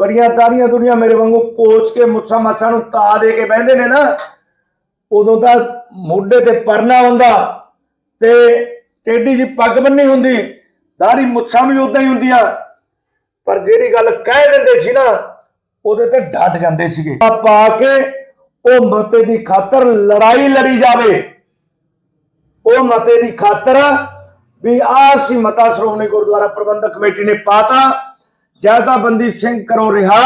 ਬੜੀਆਂ ਤਾੜੀਆਂ ਤੁੜੀਆਂ ਮੇਰੇ ਵਾਂਗੂ ਪੋਚ ਕੇ ਮੁੱਛਾਂ ਮਾਛਾਂ ਨੂੰ ਤਾ ਦੇ ਕੇ ਬਹਿੰਦੇ ਨੇ ਨਾ, ਉਦੋਂ ਤਾਂ ਮੋਢੇ ਤੇ ਪਰਨਾ ਹੁੰਦਾ ਤੇ ਟੇਢੀ ਜੀ ਪੱਗ ਬੰਨੀ ਹੁੰਦੀ ਦਾੜੀ ਮੁੱਛਾਂ ਵੀ ਉਦਾਂ ਹੀ ਹੁੰਦੀਆਂ। ਪਰ ਜਿਹੜੀ ਗੱਲ ਕਹਿ ਦਿੰਦੇ ਸੀ ਨਾ, ਉਹਦੇ ਤੇ ਡਟ ਜਾਂਦੇ ਸੀਗੇ। ਪਾ ਕੇ ਉਹ ਮਤੇ ਦੀ ਖਾਤਰ ਲੜਾਈ ਲੜੀ ਜਾਵੇ। ਉਹ ਮਤੇ ਦੀ ਖਾਤਰ ਵੀ ਆਹ ਸੀ ਮਤਾ ਸ਼੍ਰੋਮਣੀ ਗੁਰਦੁਆਰਾ ਪ੍ਰਬੰਧਕ ਕਮੇਟੀ ਨੇ ਪਾਤਾ। ਜਾਂ ਤਾਂ ਬੰਦੀ ਸਿੰਘ ਕਰੋ ਰਿਹਾ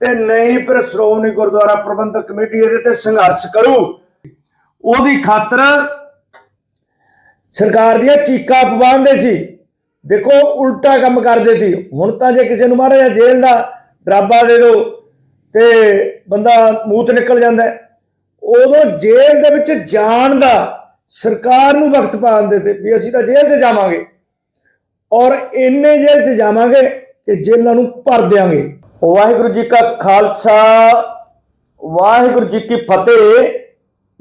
ਤੇ ਨਹੀਂ ਫਿਰ ਸ਼੍ਰੋਮਣੀ ਗੁਰਦੁਆਰਾ ਪ੍ਰਬੰਧਕ ਕਮੇਟੀ ਇਹਦੇ ਤੇ ਸੰਘਰਸ਼ ਕਰੂ। ਉਹਦੀ ਖਾਤਰ ਸਰਕਾਰ ਦੀਆਂ ਚੀਕਾਂ ਪਵਾਉਂਦੇ ਸੀ। ਦੇਖੋ, ਉਲਟਾ ਕੰਮ ਕਰਦੇ ਸੀ। ਹੁਣ ਤਾਂ ਜੇ ਕਿਸੇ ਨੂੰ ਮਾੜਾ ਜਿਹਾ ਜੇਲ੍ਹ ਦਾ ਡਰਾਬਾ ਦੇ ਦਿਓ ਤੇ ਬੰਦਾ ਮੂੰਹ ਤੇ ਨਿਕਲ ਜਾਂਦਾ ਉਦੋਂ ਜੇਲ੍ਹ ਦੇ ਵਿੱਚ ਜਾਣ ਦਾ ਸਰਕਾਰ ਨੂੰ ਵਕਤ ਪਾ ਦਿੰਦੇ ਤੇ ਵੀ ਅਸੀਂ ਤਾਂ ਜੇਲ੍ਹ 'ਚ ਜਾਵਾਂਗੇ। ਔਰ ਇੰਨੇ ਜੇਲ੍ਹ 'ਚ ਜਾਵਾਂਗੇ ਕਿ ਜੇਲ੍ਹਾਂ ਨੂੰ ਭਰ ਦੇਾਂਗੇ ਵਾਹਿਗੁਰੂ ਜੀ ਕਾ ਖਾਲਸਾ ਵਾਹਿਗੁਰੂ ਜੀ ਕੀ ਫਤਿਹ।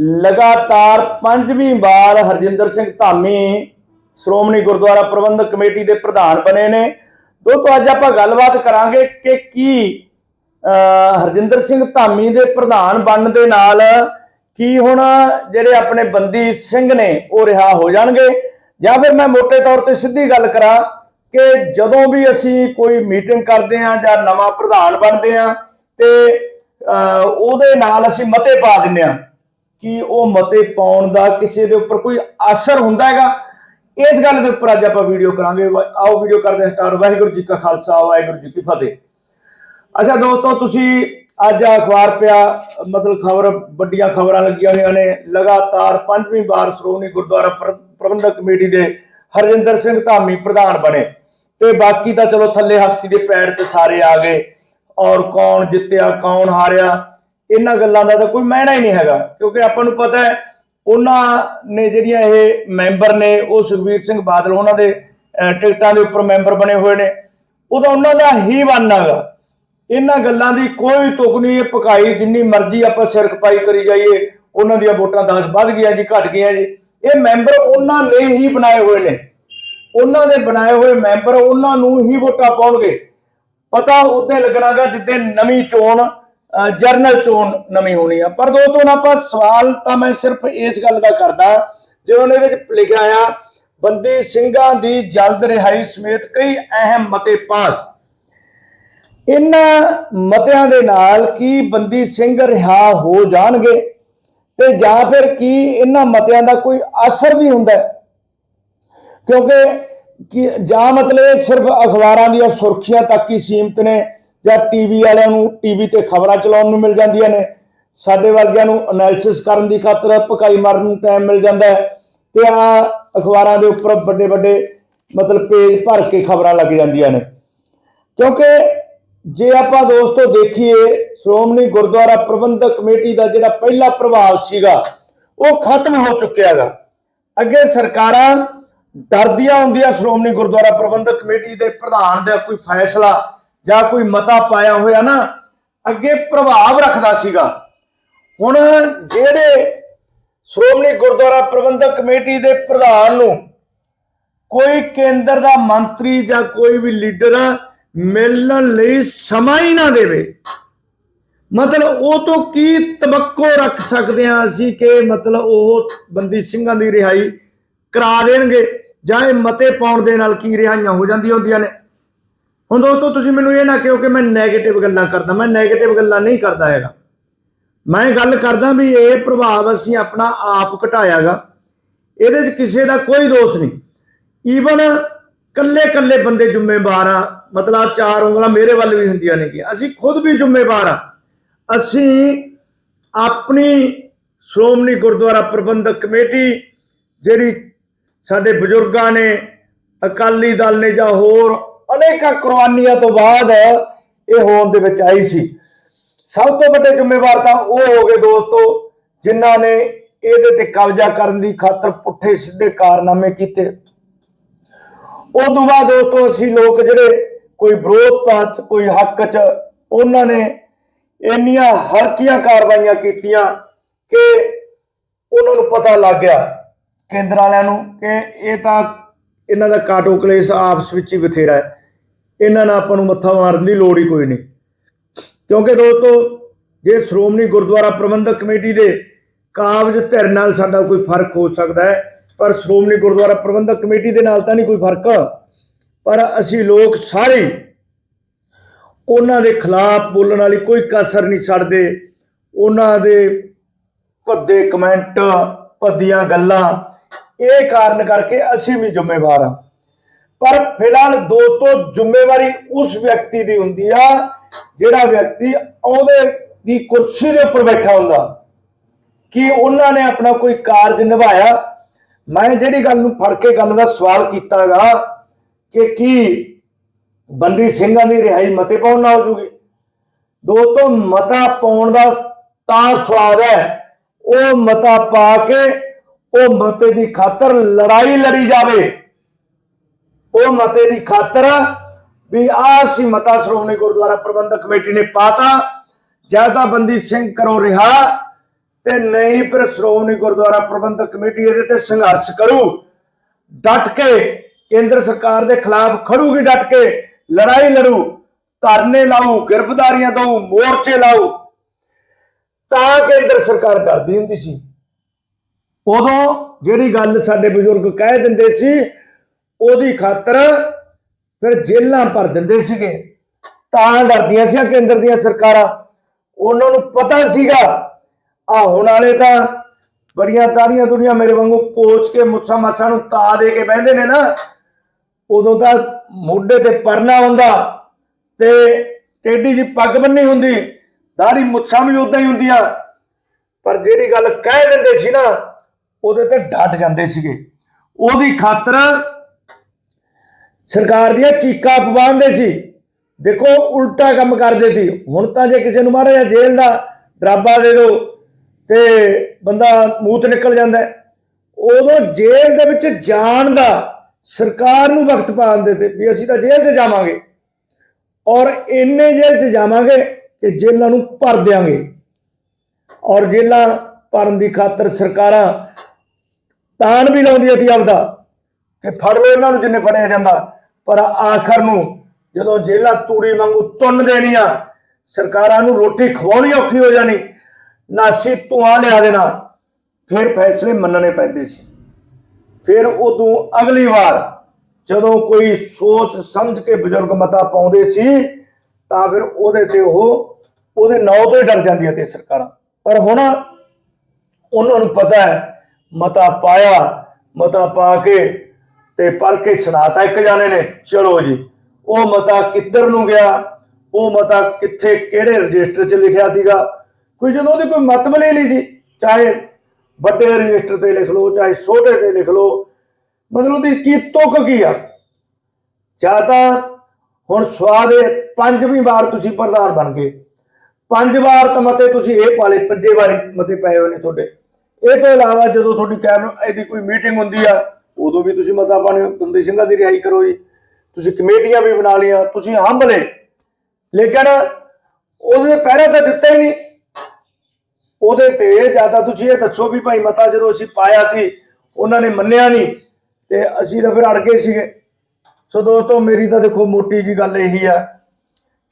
ਲਗਾਤਾਰ ਪੰਜਵੀਂ ਵਾਰ ਹਰਜਿੰਦਰ ਸਿੰਘ ਧਾਮੀ ਸ਼੍ਰੋਮਣੀ ਗੁਰਦੁਆਰਾ ਪ੍ਰਬੰਧਕ ਕਮੇਟੀ ਦੇ ਪ੍ਰਧਾਨ ਬਣੇ ਨੇ। ਦੋਸਤੋ ਅੱਜ ਆਪਾਂ ਗੱਲਬਾਤ ਕਰਾਂਗੇ ਕਿ ਕੀ ਅਹ, ਹਰਜਿੰਦਰ ਸਿੰਘ ਧਾਮੀ ਦੇ ਪ੍ਰਧਾਨ ਬਣਨ ਦੇ ਨਾਲ ਕੀ ਹੁਣ ਜਿਹੜੇ ਆਪਣੇ ਬੰਦੀ ਸਿੰਘ ਨੇ ਉਹ ਰਿਹਾ ਹੋ ਜਾਣਗੇ। ਜਾਂ ਫਿਰ ਮੈਂ ਮੋٹے ਤੌਰ ਤੇ ਸਿੱਧੀ ਗੱਲ ਕਰਾਂ ਕਿ ਜਦੋਂ ਵੀ ਅਸੀਂ ਕੋਈ ਮੀਟਿੰਗ ਕਰਦੇ ਹਾਂ ਜਾਂ ਨਵਾਂ ਪ੍ਰਧਾਨ ਬਣਦੇ ਹਾਂ ਤੇ ਉਹਦੇ ਨਾਲ ਅਸੀਂ ਮਤੇ ਪਾ ਦਿੰਦੇ ਹਾਂ ਕਿ ਉਹ ਮਤੇ ਪਾਉਣ ਦਾ ਕਿਸੇ ਦੇ ਉੱਪਰ ਕੋਈ ਅਸਰ ਹੁੰਦਾ ਹੈਗਾ। ਇਸ ਗੱਲ ਦੇ ਉੱਪਰ ਅੱਜ ਆਪਾਂ ਵੀਡੀਓ ਕਰਾਂਗੇ। ਆਓ ਵੀਡੀਓ ਕਰਦੇ ਹਾਂ ਸਟਾਰਟ। ਵਾਹਿਗੁਰੂ ਜੀ ਕਾ ਖਾਲਸਾ, ਵਾਹਿਗੁਰੂ ਜੀ ਕੀ ਫਤਿਹ। ਅੱਛਾ ਦੋਸਤੋ, ਤੁਸੀਂ ਅੱਜ ਅਖਬਾਰ ਪਿਆ, ਮਤਲਬ ਖਬਰ, ਵੱਡੀਆਂ ਖਬਰਾਂ ਲੱਗੀਆਂ ਹੋਈਆਂ ਨੇ। ਲਗਾਤਾਰ ਪੰਜਵੀਂ ਵਾਰ ਸ਼੍ਰੋਮਣੀ ਗੁਰਦੁਆਰਾ ਪ੍ਰ- ਪ੍ਰਬੰਧਕ ਕਮੇਟੀ ਦੇ ਹਰਜਿੰਦਰ ਸਿੰਘ ਧਾਮੀ ਪ੍ਰਧਾਨ ਬਣੇ। ਤੇ ਬਾਕੀ ਤਾਂ ਚਲੋ ਥੱਲੇ ਹਾਥੀ ਦੇ ਪੈਰ 'ਚ ਸਾਰੇ ਆ ਗਏ। ਔਰ ਕੌਣ ਜਿੱਤਿਆ, ਕੌਣ ਹਾਰਿਆ, ਇਹਨਾਂ ਗੱਲਾਂ ਦਾ ਤਾਂ ਕੋਈ ਮਹਿਣਾ ਹੀ ਨਹੀਂ ਹੈਗਾ। ਕਿਉਂਕਿ ਆਪਾਂ ਨੂੰ ਪਤਾ ਹੈ, ਉਹਨਾਂ ਨੇ ਜਿਹੜੀਆਂ ਇਹ ਮੈਂਬਰ ਨੇ, ਉਹ ਸੁਖਬੀਰ ਸਿੰਘ ਬਾਦਲ, ਉਹਨਾਂ ਦੇ ਟਿਕਟਾਂ ਦੇ ਉੱਪਰ ਮੈਂਬਰ ਬਣੇ ਹੋਏ ਨੇ। ਉਹਦਾ ਉਹਨਾਂ ਦਾ ਹੀ ਬਣਨਾਗਾ ਇਹਨਾਂ ਗੱਲਾਂ ਦੀ ਕੋਈ ਤੁਕ ਨਹੀਂ, ਇਹ ਪਕਾਈ ਜਿੰਨੀ ਮਰਜ਼ੀ ਆਪਾਂ ਸਿਰ ਖਪਾਈ ਕਰੀ ਜਾਈਏ, ਉਹਨਾਂ ਦੀਆਂ ਵੋਟਾਂ 10 ਵੱਧ ਗਈਆਂ ਜੀ, ਘਟ ਗਈਆਂ ਜੀ। ਇਹ ਮੈਂਬਰ ਉਹਨਾਂ ਨੇ ਹੀ ਬਣਾਏ ਹੋਏ ਨੇ। ਉਹਨਾਂ ਦੇ ਬਣਾਏ ਹੋਏ ਮੈਂਬਰ ਉਹਨਾਂ ਨੂੰ ਹੀ ਵੋਟਾਂ ਪਾਉਣਗੇ। ਪਤਾ ਉੱਤੇ ਲੱਗਣਾਗਾ ਜਿੱਦੇ ਨਵੀਂ ਚੋਣ ਜਰਨਲ ਚੋਣ ਨਵੀਂ ਹੋਣੀ ਆ। ਪਰ ਦੋਸਤੋ ਹੁਣ ਆਪਾਂ ਸਵਾਲ ਤਾਂ ਮੈਂ ਸਿਰਫ ਇਸ ਗੱਲ ਦਾ ਕਰਦਾ, ਜਿਵੇਂ ਇਹਦੇ ਵਿੱਚ ਲਿਖਿਆ ਆ, ਬੰਦੀ ਸਿੰਘਾਂ ਦੀ ਜਲਦ ਰਿਹਾਈ ਸਮੇਤ ਕਈ ਅਹਿਮ ਮਤੇ ਪਾਸ। ਇਹਨਾਂ ਮਤਿਆਂ ਦੇ ਨਾਲ ਕੀ ਬੰਦੀ ਸਿੰਘ ਰਿਹਾ ਹੋ ਜਾਣਗੇ? ਤੇ ਜਾਂ ਫਿਰ ਕੀ ਇਹਨਾਂ ਮਤਿਆਂ ਦਾ ਕੋਈ ਅਸਰ ਵੀ ਹੁੰਦਾ ਹੈ? ਕਿਉਂਕਿ ਕਿ ਜਾਂ ਮਤਲਬ ਇਹ ਸਿਰਫ ਅਖਬਾਰਾਂ ਦੀਆਂ ਸੁਰਖੀਆਂ ਤੱਕ ਹੀ ਸੀਮਤ ਨੇ ਜਾਂ ਟੀਵੀ ਵਾਲਿਆਂ ਨੂੰ ਟੀਵੀ ਤੇ ਖਬਰਾਂ ਚਲਾਉਣ ਨੂੰ ਮਿਲ ਜਾਂਦੀਆਂ ਨੇ। ਸਾਡੇ ਵਰਗਿਆਂ ਨੂੰ ਐਨਾਲਿਸਿਸ ਕਰਨ ਦੀ ਖਾਤਰ ਪਕਾਈ ਮਾਰਨ ਨੂੰ ਟਾਈਮ ਮਿਲ ਜਾਂਦਾ ਹੈ ਤੇ ਆ ਅਖਬਾਰਾਂ ਦੇ ਉੱਪਰ ਵੱਡੇ ਵੱਡੇ ਮਤਲਬ ਪੇਜ ਭਰ ਕੇ ਖਬਰਾਂ ਲੱਗ ਜਾਂਦੀਆਂ ਨੇ। ਕਿਉਂਕਿ ਜੇ ਆਪਾਂ ਦੋਸਤੋ ਦੇਖੀਏ, ਸ਼੍ਰੋਮਣੀ ਗੁਰਦੁਆਰਾ ਪ੍ਰਬੰਧਕ ਕਮੇਟੀ ਦਾ ਜਿਹੜਾ ਪਹਿਲਾ ਪ੍ਰਭਾਵ ਸੀਗਾ, ਉਹ ਖਤਮ ਹੋ ਚੁੱਕਿਆ ਹੈਗਾ। ਅੱਗੇ ਸਰਕਾਰਾਂ ਡਰਦੀਆਂ ਹੁੰਦੀਆਂ ਸ਼੍ਰੋਮਣੀ ਗੁਰਦੁਆਰਾ ਪ੍ਰਬੰਧਕ ਕਮੇਟੀ ਦੇ ਪ੍ਰਧਾਨ ਦਾ ਕੋਈ ਫੈਸਲਾ ਜਾਂ ਕੋਈ ਮਤਾ ਪਾਇਆ ਹੋਇਆ ਨਾ, ਅੱਗੇ ਪ੍ਰਭਾਵ ਰੱਖਦਾ ਸੀਗਾ। ਹੁਣ ਜਿਹੜੇ ਸ਼੍ਰੋਮਣੀ ਗੁਰਦੁਆਰਾ ਪ੍ਰਬੰਧਕ ਕਮੇਟੀ ਦੇ ਪ੍ਰਧਾਨ ਨੂੰ ਕੋਈ ਕੇਂਦਰ ਦਾ ਮੰਤਰੀ ਜਾਂ ਕੋਈ ਵੀ ਲੀਡਰ ਮਿਲਣ ਲਈ ਸਮਾਂ ਹੀ ਨਾ ਦੇਵੇ, ਮਤਲਬ ਉਹ ਤੋਂ ਕੀ ਤਵੱਕੋ ਰੱਖ ਸਕਦੇ ਹਾਂ ਅਸੀਂ ਕਿ ਮਤਲਬ ਉਹ ਬੰਦੀ ਸਿੰਘਾਂ ਦੀ ਰਿਹਾਈ ਕਰਾ ਦੇਣਗੇ? ਜਾਂ ਇਹ ਮਤੇ ਪਾਉਣ ਦੇ ਨਾਲ ਕੀ ਰਿਹਾਈਆਂ ਹੋ ਜਾਂਦੀਆਂ ਹੁੰਦੀਆਂ ਨੇ। ਹੁਣ ਦੋਸਤੋ, ਤੁਸੀਂ ਮੈਨੂੰ ਇਹ ਨਾ ਕਿਹੋ ਕਿ ਮੈਂ 네ਗੇਟਿਵ ਗੱਲਾਂ ਕਰਦਾ, ਮੈਂ 네ਗੇਟਿਵ ਗੱਲਾਂ ਨਹੀਂ ਕਰਦਾ ਹੈਗਾ। ਮੈਂ ਗੱਲ ਕਰਦਾ ਵੀ ਇਹ ਪ੍ਰਭਾਵ ਅਸੀਂ ਆਪਣਾ ਆਪ ਘਟਾਇਆਗਾ, ਇਹਦੇ 'ਚ ਕਿਸੇ ਦਾ ਕੋਈ ਦੋਸ਼ ਨਹੀਂ। ਈਵਨ ਕੱਲੇ ਕੱਲੇ ਬੰਦੇ ਜ਼ਿੰਮੇਵਾਰ ਆ, ਮਤਲਬ ਚਾਰ ਉਂਗਲਾਂ ਮੇਰੇ ਵੱਲ ਵੀ ਹੁੰਦੀਆਂ ਨੇ ਕਿ ਅਸੀਂ ਖੁਦ ਵੀ ਜ਼ਿੰਮੇਵਾਰ ਆ। ਅਸੀਂ ਆਪਣੀ ਸ਼੍ਰੋਮਣੀ ਗੁਰਦੁਆਰਾ ਪ੍ਰਬੰਧਕ ਕਮੇਟੀ, ਜਿਹੜੀ ਸਾਡੇ ਬਜ਼ੁਰਗਾਂ ਨੇ, ਅਕਾਲੀ ਦਲ ਨੇ ਜਾਂ ਹੋਰ ਅਨੇਕਾਂ ਕੁਰਬਾਨੀਆਂ ਤੋਂ ਬਾਅਦ ਇਹ ਹੋਣ ਦੇ ਵਿੱਚ ਆਈ ਸੀ। ਸਭ ਤੋਂ ਵੱਡੇ ਜ਼ਿੰਮੇਵਾਰ ਤਾਂ ਉਹ ਹੋ ਗਏ ਦੋਸਤੋ, ਜਿਨ੍ਹਾਂ ਨੇ ਇਹਦੇ ਤੇ ਕਬਜ਼ਾ ਕਰਨ ਦੀ ਖਾਤਰ ਪੁੱਠੇ ਸਿੱਧੇ ਕਾਰਨਾਮੇ ਕੀਤੇ। ਉਸ ਤੋਂ ਬਾਅਦ ਦੋਸਤੋ ਅਸੀਂ ਲੋਕ ਜਿਹੜੇ ਕੋਈ ਵਿਰੋਧਤਾ ਚ ਕੋਈ ਹੱਕ ਚ, ਉਹਨਾਂ ਨੇ ਇੰਨੀਆਂ ਹਲਕੀਆਂ ਕਾਰਵਾਈਆਂ ਕੀਤੀਆਂ ਕਿ ਉਹਨਾਂ ਨੂੰ ਪਤਾ ਲੱਗ ਗਿਆ ਕੇਂਦਰ ਵਾਲਿਆਂ ਨੂੰ ਕਿ ਇਹ ਤਾਂ ਇਹਨਾਂ ਦਾ ਕਾਟੋ ਕਲੇਸ਼ ਆਪਸ ਵਿੱਚ ਹੀ ਬਥੇਰਾ ਹੈ। ਇਹਨਾਂ ਨਾਲ ਆਪਾਂ ਨੂੰ ਮੱਥਾ ਮਾਰਨ ਦੀ ਲੋੜ ਹੀ ਕੋਈ ਨਹੀਂ। ਕਿਉਂਕਿ ਦੋਸਤੋ, ਜੇ ਸ਼੍ਰੋਮਣੀ ਗੁਰਦੁਆਰਾ ਪ੍ਰਬੰਧਕ ਕਮੇਟੀ ਦੇ ਕਾਬਜ ਧਿਰ ਨਾਲ ਸਾਡਾ ਕੋਈ ਫ਼ਰਕ ਹੋ ਸਕਦਾ ਹੈ, ਪਰ ਸ਼੍ਰੋਮਣੀ ਗੁਰਦੁਆਰਾ ਪ੍ਰਬੰਧਕ ਕਮੇਟੀ ਦੇ ਨਾਲ ਤਾਂ ਨਹੀਂ ਕੋਈ ਫ਼ਰਕ। ਪਰ ਅਸੀਂ ਲੋਕ ਸਾਰੇ ਉਹਨਾਂ ਦੇ ਖਿਲਾਫ ਬੋਲਣ ਵਾਲੀ ਕੋਈ ਕਸਰ ਨਹੀਂ ਛੱਡਦੇ। ਉਹਨਾਂ ਦੇ ਭੱਦੇ ਕਮੈਂਟ, ਭੱਦੀਆਂ ਗੱਲਾਂ ਇਹ ਕਾਰਨ ਕਰਕੇ ਅਸੀਂ ਵੀ ਜ਼ਿੰਮੇਵਾਰ ਹਾਂ। ਪਰ ਫਿਲਹਾਲ ਦੋਸਤੋ ਜ਼ਿੰਮੇਵਾਰੀ ਉਸ ਵਿਅਕਤੀ ਦੀ ਹੁੰਦੀ ਆ, ਜਿਹੜਾ ਵਿਅਕਤੀ ਉਹਦੇ ਦੀ ਕੁਰਸੀ ਦੇ ਉੱਪਰ ਬੈਠਾ ਹੁੰਦਾ। ਕਿ ਉਹਨਾਂ ਨੇ ਆਪਣਾ ਕੋਈ ਕਾਰਜ ਨਿਭਾਇਆ। ਮੈਂ ਜਿਹੜੀ ਗੱਲ ਨੂੰ ਫੜ ਕੇ ਗੱਲ ਦਾ ਸਵਾਲ ਕੀਤਾਗਾ ਕਿ ਕੀ ਬੰਦੀ ਸਿੰਘਾਂ ਦੀ ਰਿਹਾਈ ਮਤੇ ਪਾਉਣ ਨਾਲ ਹੋ ਜੂਗੀ? ਦੋਸਤੋ ਮਤਾ ਪਾਉਣ ਦਾ ਤਾਂ ਸਵਾਦ ਹੈ, ਉਹ ਮਤਾ ਪਾ ਕੇ ਉਹ ਮਤੇ ਦੀ ਖਾਤਰ ਲੜਾਈ ਲੜੀ ਜਾਵੇ। ਉਹ ਮਤੇ ਦੀ ਖਾਤਰ ਵੀ ਆਹ ਸੀ ਮਤਾ ਸ਼੍ਰੋਮਣੀ ਗੁਰਦੁਆਰਾ ਪ੍ਰਬੰਧਕ ਕਮੇਟੀ ਨੇ ਪਾਤਾ। ਜਾਂ ਸਿੰਘ ਕਰੋ ਰਿਹਾ ਤੇ ਨਹੀਂ ਫਿਰ ਸ਼੍ਰੋਮਣੀ ਗੁਰਦੁਆਰਾ ਪ੍ਰਬੰਧਕ ਕਮੇਟੀ ਇਹਦੇ ਤੇ ਸੰਘਰਸ਼ ਕਰੂ। ਡਟ ਕੇ ਕੇਂਦਰ ਸਰਕਾਰ ਦੇ ਖਿਲਾਫ ਖੜੂਗੀ ਡਟ ਕੇ, ਲੜਾਈ ਲੜੂ, ਧਰਨੇ ਲਾਊ, ਗ੍ਰਿਫਤਾਰੀਆਂ ਦਊ, ਮੋਰਚੇ ਲਾਊ। ਤਾਂ ਕੇਂਦਰ ਸਰਕਾਰ ਡਰਦੀ ਹੁੰਦੀ ਸੀ। ਉਦੋਂ ਜਿਹੜੀ ਗੱਲ ਸਾਡੇ ਬਜ਼ੁਰਗ ਕਹਿ ਦਿੰਦੇ ਸੀ, ਉਹਦੀ ਖਾਤਰ ਫਿਰ ਜੇਲ੍ਹਾਂ ਭਰ ਦਿੰਦੇ ਸੀਗੇ। ਤਾਂ ਡਰਦੀਆਂ ਸੀ ਕੇਂਦਰ ਦੀਆਂ ਸਰਕਾਰਾਂ। ਉਹਨਾਂ ਨੂੰ ਪਤਾ ਸੀਗਾ, ਆ ਹੁਣ ਵਾਲੇ ਤਾਂ ਬੜੀਆਂ ਤਾਰੀਆਂ ਦੁਨੀਆਂ ਮੇਰੇ ਵਾਂਗੂ ਪੋਚ ਕੇ ਮੁੱਛਾਂ ਮਾਸਾਂ ਨੂੰ ਤਾ ਦੇ ਕੇ ਬਹਿੰਦੇ ਨੇ ਨਾ। ਉਦੋਂ ਤਾਂ ਮੋਢੇ ਤੇ ਪਰਨਾ ਹੁੰਦਾ ਤੇ ਟੇਢੀ ਜੀ ਪੱਗ ਬੰਨੀ ਹੁੰਦੀ ਦਾੜੀ ਮੁੱਛਾਂ ਵੀ ਉਦਾਂ ਹੀ ਹੁੰਦੀਆਂ। ਪਰ ਜਿਹੜੀ ਗੱਲ ਕਹਿ ਦਿੰਦੇ ਸੀ ਨਾ ਉਹਦੇ ਤੇ ਡਟ ਜਾਂਦੇ ਸੀਗੇ। ਉਹਦੀ ਖਾਤਰ ਸਰਕਾਰ ਦੀਆਂ ਚੀਕਾਂ ਪਵਾਉਂਦੇ ਸੀ। ਦੇਖੋ, ਉਲਟਾ ਕੰਮ ਕਰਦੇ ਸੀ। ਹੁਣ ਤਾਂ ਜੇ ਕਿਸੇ ਨੂੰ ਮਾੜਾ ਜਿਹਾ ਜੇਲ੍ਹ ਦਾ ਡਰਾਬਾ ਦੇ ਦਿਓ ਤੇ ਬੰਦਾ ਮੂੰਹ ਨਿਕਲ ਜਾਂਦਾ ਉਦੋਂ ਜੇਲ੍ਹ ਦੇ ਵਿੱਚ ਜਾਣ ਦਾ ਸਰਕਾਰ ਨੂੰ ਵਕਤ ਪਾ ਦਿੰਦੇ ਤੇ ਵੀ ਅਸੀਂ ਤਾਂ ਜੇਲ੍ਹ 'ਚ ਜਾਵਾਂਗੇ। ਔਰ ਇੰਨੇ ਜੇਲ੍ਹ 'ਚ ਜਾਵਾਂਗੇ ਕਿ ਜੇਲ੍ਹਾਂ ਨੂੰ ਭਰ ਦਿਆਂਗੇ। ਔਰ ਜੇਲ੍ਹਾਂ ਭਰਨ ਦੀ ਖਾਤਰ ਸਰਕਾਰਾਂ ਤਾਨ ਵੀ ਲਾਉਂਦੀਆਂ ਸੀ ਆਪਦਾ, ਕਿ ਫੜ ਲੋ ਇਹਨਾਂ ਨੂੰ ਜਿੰਨੇ ਫੜਿਆ ਜਾਂਦਾ। ਪਰ ਆਖਰ ਨੂੰ ਜਦੋਂ ਜੇਲ੍ਹਾਂ ਤੂੜੀ ਵਾਂਗੂ ਤੁੰਨ ਦੇਣੀਆਂ ਸਰਕਾਰਾਂ ਨੂੰ ਰੋਟੀ ਖਵਾਉਣੀ ਔਖੀ ਹੋ ਜਾਣੀ ਨਾਸੀ ਧੂਆਂ ਲਿਆ ਦੇਣਾ, ਫਿਰ ਫੈਸਲੇ ਮੰਨਣੇ ਪੈਂਦੇ ਸੀ। ਫਿਰ ਉਦੋਂ ਅਗਲੀ ਵਾਰ ਜਦੋਂ ਕੋਈ ਸੋਚ ਸਮਝ ਕੇ ਬਜ਼ੁਰਗ ਮਤਾ ਪਾਉਂਦੇ ਸੀ, ਤਾਂ ਫਿਰ ਉਹਦੇ ਤੇ ਉਹ, ਉਹਦੇ ਨਾਂ ਤੋਂ ਹੀ ਡਰ ਜਾਂਦੀਆਂ ਤੇ ਸਰਕਾਰਾਂ। ਪਰ ਹੁਣ ਉਹਨਾਂ ਨੂੰ ਪਤਾ ਹੈ ਮਤਾ ਪਾਇਆ, ਮਤਾ ਪਾ ਕੇ ਤੇ ਪੜ ਕੇ ਸੁਣਾਤਾ ਇੱਕ ਜਾਣੇ ਨੇ। ਚਲੋ ਜੀ, ਉਹ ਮਤਾ ਕਿੱਧਰ ਨੂੰ ਗਿਆ? ਉਹ ਮਤਾ ਕਿੱਥੇ, ਕਿਹੜੇ ਰਜਿਸਟਰ 'ਚ ਲਿਖਿਆ ਸੀਗਾ? ਕੋਈ ਜਦੋਂ ਉਹਦੀ ਕੋਈ ਮਤਲਬ ਹੀ ਨਹੀਂ ਜੀ, ਚਾਹੇ ਵੱਡੇ ਰਜਿਸਟਰ ਤੇ ਲਿਖ ਲਓ, ਚਾਹੇ ਛੋਟੇ ਤੇ ਲਿਖ ਲਓ, ਮਤਲਬ ਉਹਦੀ ਕੀ ਤੁਕ ਕੀ ਆ? ਜਾਂ ਤਾਂ ਹੁਣ ਸਵਾਦ ਹੈ ਪੰਜਵੀਂ ਵਾਰ ਤੁਸੀਂ ਪ੍ਰਧਾਨ ਬਣ ਗਏ। ਪੰਜ ਵਾਰ ਤਾਂ ਮਤੇ ਤੁਸੀਂ ਇਹ ਪਾਲੇ ਪੰਜੇ ਵਾਰੀ ਮਤੇ ਪਏ ਹੋਏ ਨੇ ਤੁਹਾਡੇ। ਇਹ ਤੋਂ ਇਲਾਵਾ ਜਦੋਂ ਤੁਹਾਡੀ ਕੈਬਨਿਟ ਦੀ ਕੋਈ ਮੀਟਿੰਗ ਹੁੰਦੀ ਆ, ਉਦੋਂ ਵੀ ਤੁਸੀਂ ਮਤਾ ਪਾਣੇ ਬੰਦੀ ਸਿੰਘਾਂ ਦੀ ਰਿਹਾਈ ਕਰੋ ਜੀ। ਤੁਸੀਂ ਕਮੇਟੀਆਂ ਵੀ ਬਣਾ ਲਈਆਂ, ਤੁਸੀਂ ਹੰਭ ਲੇਕਿਨ ਉਹਦੇ ਪਹਿਰਾ ਤਾਂ ਦਿੱਤਾ ਹੀ ਨਹੀਂ। ਉਹਦੇ ਤੇ ਜ਼ਿਆਦਾ ਤੁਸੀਂ ਇਹ ਦੱਸੋ ਵੀ ਭਾਈ ਮਤਾ ਜਦੋਂ ਅਸੀਂ ਪਾਇਆ ਸੀ, ਉਹਨਾਂ ਨੇ ਮੰਨਿਆ ਨਹੀਂ ਤੇ ਅਸੀਂ ਤਾਂ ਫਿਰ ਅੜ ਗਏ ਸੀਗੇ। ਸੋ ਦੋਸਤੋ, ਮੇਰੀ ਤਾਂ ਦੇਖੋ ਮੋਟੀ ਜੀ ਗੱਲ ਇਹੀ ਆ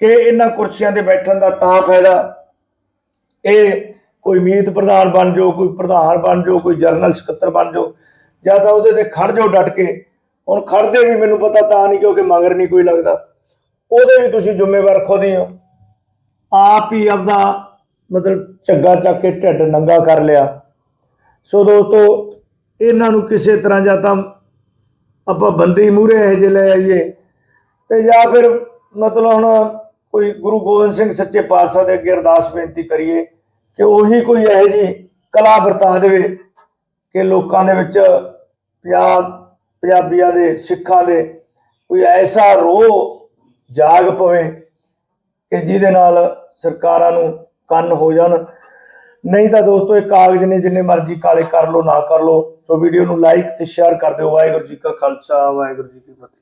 ਕਿ ਇਹਨਾਂ ਕੁਰਸੀਆਂ ਤੇ ਬੈਠਣ ਦਾ ਤਾਂ ਫਾਇਦਾ। ਇਹ ਕੋਈ ਮੀਤ ਪ੍ਰਧਾਨ ਬਣ ਜਾਓ, ਕੋਈ ਪ੍ਰਧਾਨ ਬਣ ਜਾਓ, ਕੋਈ ਜਰਨਲ ਸਕੱਤਰ ਬਣ ਜਾਓ, ਜਾਂ ਤਾਂ ਉਹਦੇ ਤੇ ਖੜ ਜਾਓ ਡਟ ਕੇ। ਹੁਣ ਖੜਦੇ ਵੀ ਮੈਨੂੰ ਪਤਾ ਤਾਂ ਨਹੀਂ ਕਿਉਂਕਿ ਮਗਰ ਨਹੀਂ ਕੋਈ ਲੱਗਦਾ। ਉਹਦੇ ਵੀ ਤੁਸੀਂ ਜ਼ਿੰਮੇਵਾਰ ਖੁਦ ਹੀ ਹੋ। ਆਪ ਹੀ ਆਪਦਾ ਮਤਲਬ ਝੱਗਾ ਚੱਕ ਕੇ ਢਿੱਡ ਨੰਗਾ ਕਰ ਲਿਆ। ਸੋ ਦੋਸਤੋ, ਇਹਨਾਂ ਨੂੰ ਕਿਸੇ ਤਰ੍ਹਾਂ ਜਾਂ ਤਾਂ ਆਪਾਂ ਬੰਦੇ ਹੀ ਮੂਰੇ ਇਹ ਜਿਹੇ ਲੈ ਆਈਏ। ਤੇ ਜਾਂ ਫਿਰ ਮਤਲਬ ਹੁਣ ਕੋਈ ਗੁਰੂ ਗੋਬਿੰਦ ਸਿੰਘ ਸੱਚੇ ਪਾਤਸ਼ਾਹ ਦੇ ਅੱਗੇ ਅਰਦਾਸ ਬੇਨਤੀ ਕਰੀਏ। ਕਿ ਉਹੀ ਕੋਈ ਇਹੋ ਜੀ ਕਲਾ ਵਰਤਾ ਦੇਵੇ ਕਿ ਲੋਕਾਂ ਦੇ ਵਿੱਚ ਪੰਜਾਬ ਪੰਜਾਬੀਆਂ ਦੇ, ਸਿੱਖਾਂ ਦੇ ਕੋਈ ਐਸਾ ਰੋਹ ਜਾਗ ਪਵੇ ਕਿ ਜਿਹਦੇ ਨਾਲ ਸਰਕਾਰਾਂ ਨੂੰ ਕੰਨ ਹੋ ਜਾਣ। ਨਹੀਂ ਤਾਂ ਦੋਸਤੋ, ਇਹ ਕਾਗਜ਼ ਨੇ ਜਿੰਨੇ ਮਰਜ਼ੀ ਕਾਲੇ ਕਰ ਲੋ ਨਾ ਕਰ ਲੋ ਸੋ ਵੀਡੀਓ ਨੂੰ ਲਾਈਕ ਤੇ ਸ਼ੇਅਰ ਕਰ ਦਿਓ। ਵਾਹਿਗੁਰੂ ਜੀ ਕਾ ਖਾਲਸਾ, ਵਾਹਿਗੁਰੂ ਜੀ ਕੀ ਫਤਿਹ।